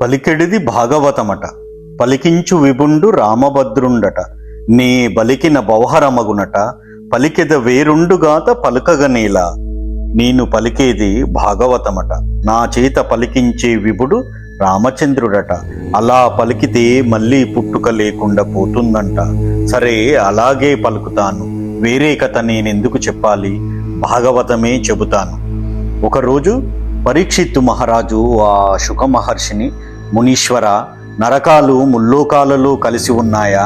పలికెడిది భాగవతమట. పలికించు విభుండు రామభద్రుండట. నే బలికిన బౌహరమగునట. పలికెద వేరుండుగాత పలుకగనేలా నేను పలికేది భాగవతమట. నా చేత పలికించే విభుడు రామచంద్రుడట. అలా పలికితే మళ్ళీ పుట్టుక లేకుండా పోతుందంట. సరే అలాగే పలుకుతాను. వేరే కథ నేనెందుకు చెప్పాలి? భాగవతమే చెబుతాను. ఒకరోజు పరీక్షిత్తు మహారాజు ఆ శుక మహర్షిని మునీశ్వర నరకాలు ముల్లోకాలలో కలిసి ఉన్నాయా?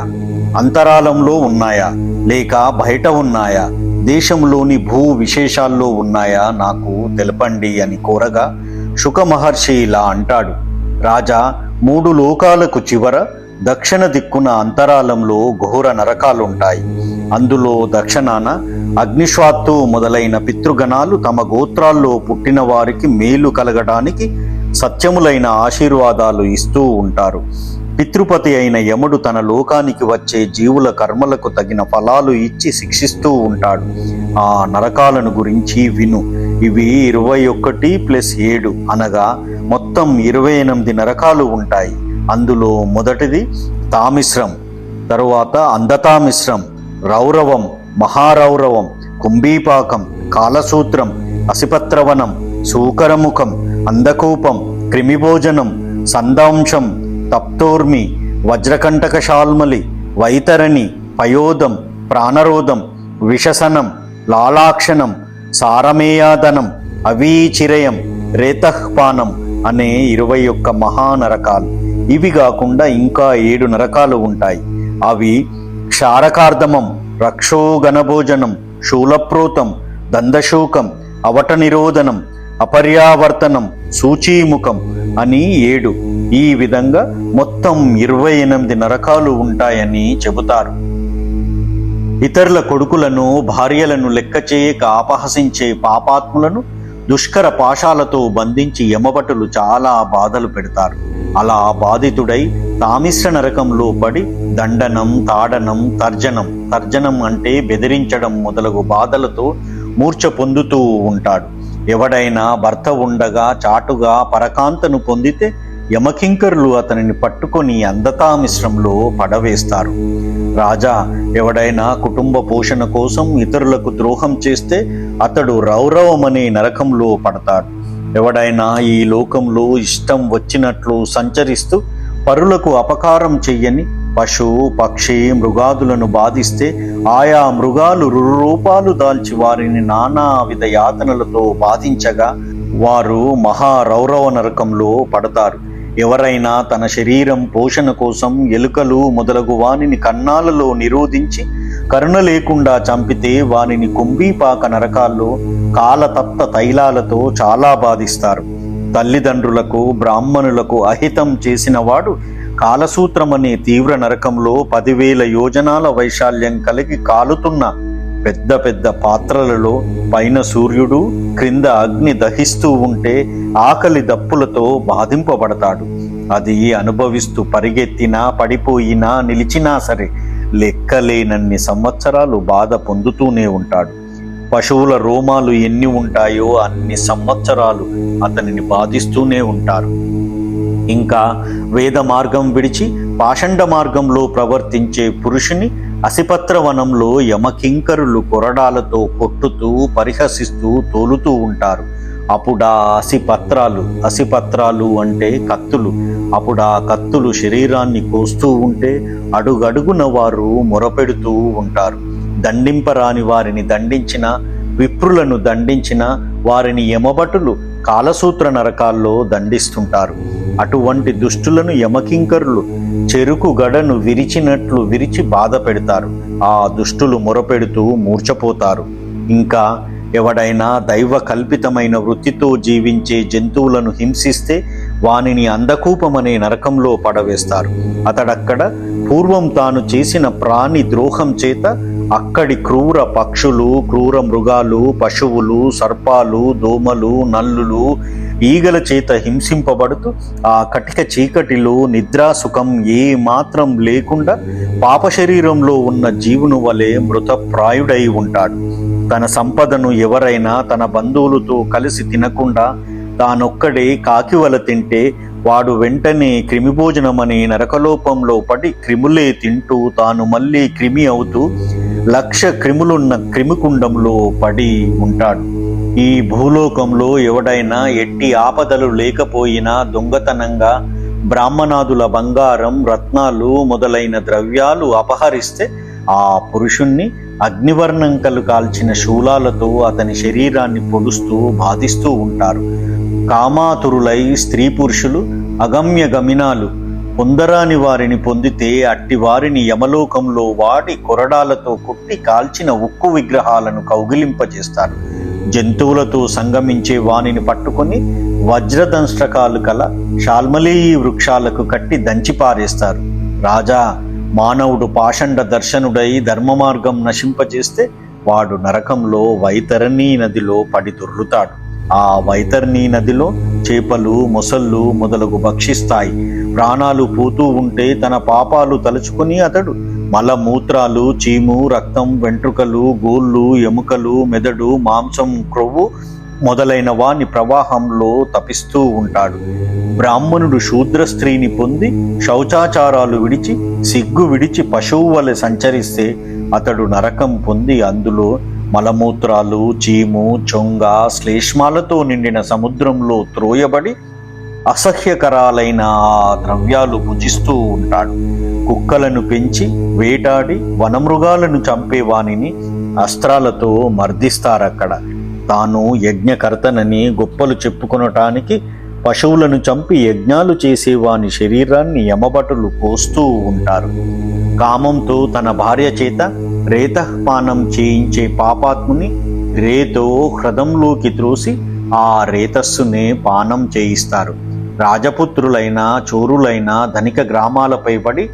అంతరాలంలో ఉన్నాయా? లేక బయట ఉన్నాయా? దేశంలోని భూ విశేషాల్లో ఉన్నాయా నాకు తెలపండి అని కోరగా శుక మహర్షి ఇలా అంటాడు. రాజా మూడు లోకాలకు చివర దక్షిణ దిక్కున అంతరాలంలో ఘోర నరకాలుంటాయి. అందులో దక్షిణాన అగ్నిశ్వాత్తు మొదలైన పితృగణాలు తమ గోత్రాల్లో పుట్టిన వారికి మేలు కలగడానికి సత్యములైన ఆశీర్వాదాలు ఇస్తూ ఉంటారు. పితృపతి అయిన యముడు తన లోకానికి వచ్చే జీవుల కర్మలకు తగిన ఫలాలు ఇచ్చి శిక్షిస్తూ ఉంటాడు. ఆ నరకాలను గురించి విను. ఇవి ఇరవై ఒకటి ప్లస్ ఏడు అనగా మొత్తం ఇరవై ఎనిమిది నరకాలు ఉంటాయి. అందులో మొదటిది తామిశ్రం తరువాత అందతామిశ్రం రౌరవం మహారౌరవం కుంభీపాకం కాలసూత్రం అసిపత్రవనం సూకరముఖం అందకూపం క్రిమిభోజనం సందాంశం తప్తోర్మి వజ్రకంటకశాల్మలి వైతరణి పయోదం ప్రాణరోధం విషసనం లాలాక్షణం సారమేయాదనం అవీచిరయం రేతహ్పానం అనే ఇరవై ఒక్క మహానరకాలు. ఇవి కాకుండా ఇంకా ఏడు నరకాలు ఉంటాయి. అవి క్షారకార్ధమం రక్షోగణభోజనం శూలప్రోతం దందశోకం అవట నిరోధనం అపర్యావర్తనం సూచీముఖం అని ఏడు. ఈ విధంగా మొత్తం ఇరవై ఎనిమిది నరకాలు ఉంటాయని చెబుతారు. ఇతరుల కొడుకులను భార్యలను లెక్క చేయక అపహసించే పాపాత్ములను దుష్కర పాశాలతో బంధించి యమభటులు చాలా బాధలు పెడతారు. అలా బాధితుడై తామిశ్ర నరకంలో పడి దండనం తాడనం తర్జనం తర్జనం అంటే బెదిరించడం మొదలగు బాధలతో మూర్ఛ పొందుతూ ఉంటాడు. ఎవడైనా భర్త ఉండగా చాటుగా పరకాంతను పొందితే యమకింకరులు అతనిని పట్టుకొని అందతామిశ్రంలో పడవేస్తారు. రాజా ఎవడైనా కుటుంబ పోషణ కోసం ఇతరులకు ద్రోహం చేస్తే అతడు రౌరవమనే నరకంలో పడతాడు. ఎవడైనా ఈ లోకంలో ఇష్టం వచ్చినట్లు సంచరిస్తూ పరులకు అపకారం చెయ్యని పశు పక్షి మృగాదులను బాధిస్తే ఆయా మృగాలు రూపాలు దాల్చి వారిని నానా విధ యాతనలతో బాధించగా వారు మహారౌరవ నరకంలో పడతారు. ఎవరైనా తన శరీరం పోషణ కోసం ఎలుకలు మొదలగు వానిని కన్నాలలో నిరోధించి కరుణ లేకుండా చంపితే వానిని కుంభీపాక నరకాల్లో కాలతప్త తైలాలతో చాలా బాధిస్తారు. తల్లిదండ్రులకు బ్రాహ్మణులకు అహితం చేసినవాడు కాలసూత్రమనే కాలసూత్రం అనే తీవ్ర నరకంలో పదివేల యోజనాల వైశాల్యం కలిగి కాలుతున్న పెద్ద పెద్ద పాత్రలలో పైన సూర్యుడు క్రింద అగ్ని దహిస్తూ ఉంటే ఆకలి దప్పులతో బాధింపబడతాడు. అది అనుభవిస్తూ పరిగెత్తినా పడిపోయినా నిలిచినా సరే లెక్కలేనన్ని సంవత్సరాలు బాధ పొందుతూనే ఉంటాడు. పశువుల రోమాలు ఎన్ని ఉంటాయో అన్ని సంవత్సరాలు అతనిని బాధిస్తూనే ఉంటారు. ఇంకా వేద మార్గం విడిచి పాషండ మార్గంలో ప్రవర్తించే పురుషుని అసిపత్రవనంలో యమకింకరులు కొరడాలతో కొట్టుతూ పరిహసిస్తూ తోలుతూ ఉంటారు. అప్పుడా అసిపత్రాలు అసిపత్రాలు అంటే కత్తులు. అప్పుడా కత్తులు శరీరాన్ని కోస్తూ ఉంటే అడుగడుగున వారు మొరపెడుతూ ఉంటారు. దండింపరాని వారిని దండించిన విప్రులను దండించిన వారిని యమభటులు కాలసూత్ర నరకాల్లో దండిస్తుంటారు. అటువంటి దుష్టులను యమకింకరులు చెరుకు గడను విరిచినట్లు విరిచి బాధ పెడతారు. ఆ దుష్టులు మొరపెడుతూ మూర్చపోతారు ఇంకా ఎవడైనా దైవ కల్పితమైన వృత్తితో జీవించే జంతువులను హింసిస్తే వానిని అందకూపమనే నరకంలో పడవేస్తారు. అతడక్కడ పూర్వం తాను చేసిన ప్రాణి ద్రోహం చేత అక్కడి క్రూర పక్షులు క్రూర మృగాలు పశువులు సర్పాలు దోమలు నల్లులు ఈగల చేత హింసింపబడుతూ ఆ కటిక చీకటిలో నిద్రాసుఖం ఏ మాత్రం లేకుండా పాప శరీరంలో ఉన్న జీవును వలె మృతప్రాయుడై ఉంటాడు. తన సంపదను ఎవరైనా తన బంధువులతో కలిసి తినకుండా తానొక్కడే కాకివల తింటే వాడు వెంటనే క్రిమిభోజనమని నరకలోపంలో పడి క్రిములే తింటూ తాను మళ్ళీ క్రిమి అవుతూ లక్ష క్రిములున్న క్రిమికుండంలో పడి ఉంటాడు. ఈ భూలోకంలో ఎవడైనా ఎట్టి ఆపదలు లేకపోయినా దొంగతనంగా బ్రాహ్మణాదుల బంగారం రత్నాలు మొదలైన ద్రవ్యాలు అపహరిస్తే ఆ పురుషుణ్ణి అగ్నివర్ణంకలు కాల్చిన శూలాలతో అతని శరీరాన్ని పొడుస్తూ బాధిస్తూ ఉంటారు. కామాతురులై స్త్రీ పురుషులు అగమ్య గమినాలు పొందరాని వారిని పొందితే అట్టి వారిని యమలోకంలో వాడి కొరడాలతో కొట్టి కాల్చిన ఉక్కు విగ్రహాలను కౌగిలింపజేస్తారు. జంతువులతో సంగమించే వానిని పట్టుకొని వజ్రదంష్ట్రకాలు కల షాల్మలేయి వృక్షాలకు కట్టి దంచిపారేస్తారు. రాజా మానవుడు పాషండ దర్శనుడై ధర్మ మార్గం నశింపజేస్తే వాడు నరకంలో వైతరణీ నదిలో పడి దొర్లుతాడు ఆ వైతరణీ నదిలో చేపలు మొసళ్ళు మొదలగు భక్షిస్తాయి. ప్రాణాలు పోతూ ఉంటే తన పాపాలు తలుచుకుని అతడు మలమూత్రాలు చీము రక్తం వెంట్రుకలు గోళ్ళు ఎముకలు మెదడు మాంసం క్రొవ్వు మొదలైన వాని ప్రవాహంలో తపిస్తూ ఉంటాడు. బ్రాహ్మణుడు శూద్ర స్త్రీని పొంది శౌచాచారాలు విడిచి సిగ్గు విడిచి పశువు వలె సంచరిస్తే అతడు నరకం పొంది అందులో మలమూత్రాలు చీము చొంగ శ్లేష్మాలతో నిండిన సముద్రంలో త్రోయబడి అసహ్యకరాలైన ఆ ద్రవ్యాలు భుజిస్తూ ఉంటాడు. కుక్కలను పెంచి వేటాడి వనమృగాలను చంపే వానిని అస్త్రాలతో మర్దిస్తారక్కడ. తాను యజ్ఞకర్తనని గొప్పలు చెప్పుకొనటానికి పశువులను చంపి యజ్ఞాలు చేసేవాని శరీరాన్ని యమభటులు కోస్తూ ఉంటారు. కామంతో తన భార్య చేత రేతపానం చేయించే పాపాత్ముని రేతో హ్రదంలోకి త్రోసి ఆ రేతస్సునే పానం చేయిస్తారు. రాజపుత్రులైన చోరులైన ధనిక గ్రామాలపై పడి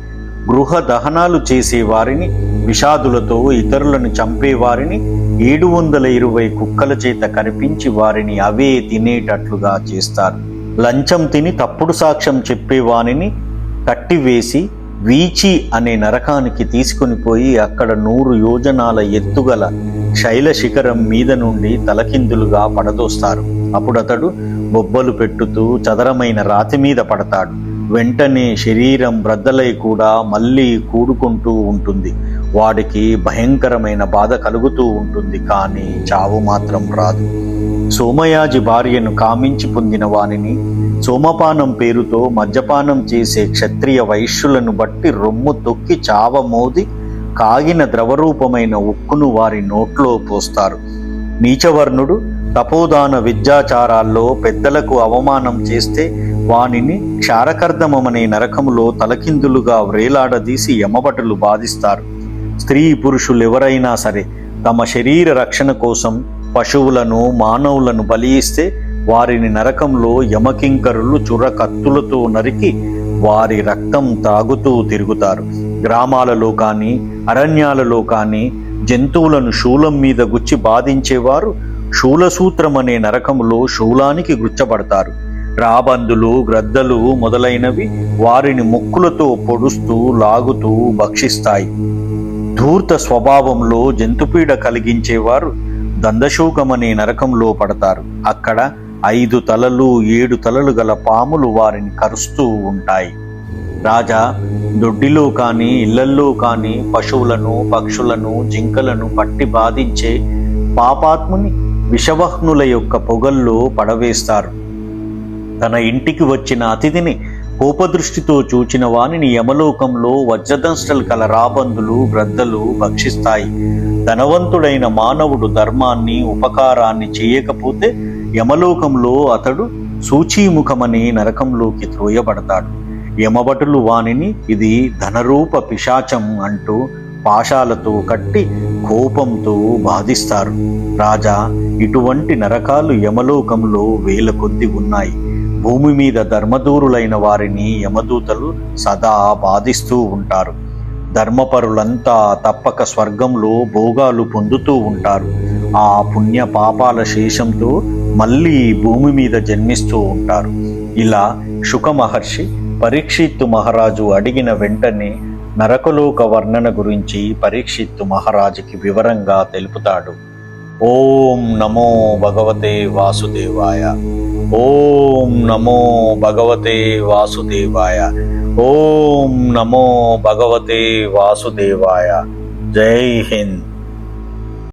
గృహ దహనాలు చేసే వారిని విషాదులతో ఇతరులను చంపేవారిని ఏడు వందల ఇరవై కుక్కల చేత కనిపించి వారిని అవే తినేటట్లుగా చేస్తారు. లంచం తిని తప్పుడు సాక్ష్యం చెప్పేవానిని కట్టివేసి వీచి అనే నరకానికి తీసుకుని పోయి అక్కడ నూరు యోజనాల ఎత్తుగల శైల శిఖరం మీద నుండి తలకిందులుగా పడదోస్తారు. అప్పుడు అతడు బొబ్బలు పెట్టుతూ చదరమైన రాతి మీద పడతాడు. వెంటనే శరీరం బ్రద్దలై కూడా మళ్ళీ కూడుకుంటూ ఉంటుంది. వాడికి భయంకరమైన బాధ కలుగుతూ ఉంటుంది. కానీ చావు మాత్రం రాదు. సోమయాజి భార్యను కామించి పొందిన వానిని సోమపానం పేరుతో మద్యపానం చేసే క్షత్రియ వైశ్యులను బట్టి రొమ్ము తొక్కి చావమోది కాగిన ద్రవరూపమైన ఉక్కును వారి నోట్లో పోస్తారు. నీచవర్ణుడు తపోదాన విద్యాచారాల్లో పెద్దలకు అవమానం చేస్తే వానిని క్షారకర్దమనే నరకములో తలకిందులుగా వ్రేలాడదీసి యమబటలు బాధిస్తారు. స్త్రీ పురుషులెవరైనా సరే తమ శరీర రక్షణ కోసం పశువులను మానవులను బలి ఇస్తే వారిని నరకంలో యమకింకరులు చుర్రకత్తులతో నరికి వారి రక్తం తాగుతూ తిరుగుతారు. గ్రామాలలో కానీ అరణ్యాలలో కానీ జంతువులను శూలం మీద గుచ్చి బాధించేవారు శూలసూత్రం అనే నరకంలో శూలానికి గుచ్చబడతారు. రాబందులు గ్రద్దలు మొదలైనవి వారిని ముక్కులతో పొడుస్తూ లాగుతూ భక్షిస్తాయి. ధూర్త స్వభావంలో జంతుపీడ కలిగించేవారు దందశూకమనే నరకంలో పడతారు. అక్కడ ఐదు తలలు ఏడు తలలు గల పాములు వారిని కరుస్తూ ఉంటాయి. రాజా దొడ్డిలో కానీ ఇళ్ళల్లో కానీ పశువులను పక్షులను జింకలను పట్టి బాధించే పాపాత్ముని విషవహ్నుల యొక్క పొగల్లో పడవేస్తారు. తన ఇంటికి వచ్చిన అతిథిని కోపదృష్టితో చూచిన వానిని యమలోకంలో వజ్రదంశలు కల రాబందులు గ్రద్దలు భక్షిస్తాయి. ధనవంతుడైన మానవుడు ధర్మాన్ని ఉపకారాన్ని చేయకపోతే యమలోకంలో అతడు సూచీముఖమని నరకంలోకి త్రోయబడతాడు. యమభటులు వానిని ఇది ధనరూప పిశాచం అంటూ పాశాలతో కట్టి కోపంతో బాధిస్తారు. రాజా ఇటువంటి నరకాలు యమలోకంలో వేల కొద్ది ఉన్నాయి. భూమి మీద ధర్మదూరులైన వారిని యమదూతలు సదా బాధిస్తూ ఉంటారు. ధర్మపరులంతా తప్పక స్వర్గంలో భోగాలు పొందుతూ ఉంటారు. ఆ పుణ్య పాపాల శేషంతో మళ్ళీ భూమి మీద జన్మిస్తూ ఉంటారు. ఇలా శుక మహర్షి పరీక్షిత్తు మహారాజు అడిగిన వెంటనే నరకలోక వర్ణన గురించి పరీక్షిత్తు మహారాజుకి వివరంగా తెలుపుతాడు. ఓం నమో భగవతే వాసుదేవాయ. ఓం నమో భగవతే వాసుదేవాయ. ఓం నమో భగవతే వాసుదేవాయ. జై హింద్.